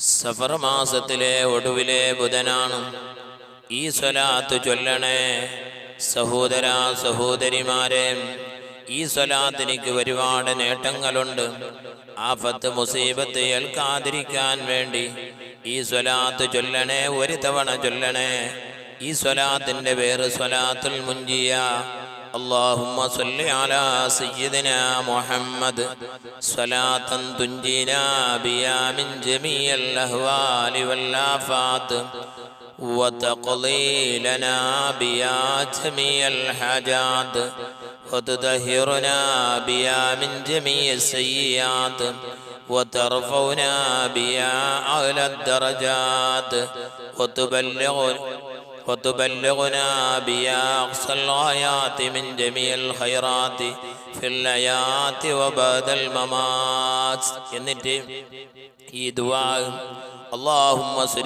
സഫർ മാസത്തിലെ ഒടുവിലെ ബുധനാണ്. ഈ സ്വലാത്ത് ചൊല്ലണേ. സഹോദര സഹോദരിമാരെ ഈ സ്വലാത്ത് എനിക്ക് ഒരുപാട് നേട്ടങ്ങളുണ്ട്. ആഫത്ത് മുസീബത്ത് ഏൽക്കാതിരിക്കാൻ വേണ്ടി ഈ സ്വലാത്ത് ചൊല്ലണേ ഒരു തവണ ചൊല്ലണേ. ഈ സ്വലാത്തിന്റെ പേര് സ്വലാത്തുൽ മുഞ്ചിയ اللهم صل على سيدنا محمد. صلاة تنجينا بها من جميع الأهوال والآفات. وتقضي لنا بها جميع الحاجات. وتطهرنا بها من جميع السيئات. وترفعنا بها أعلى الدرجات. وتبلغ وتبلغنا بها أقصى الغايات من جميع الخيرات في الحياة وبعد الممات എന്നിട്ട് ഈ ദുആ اللهم صل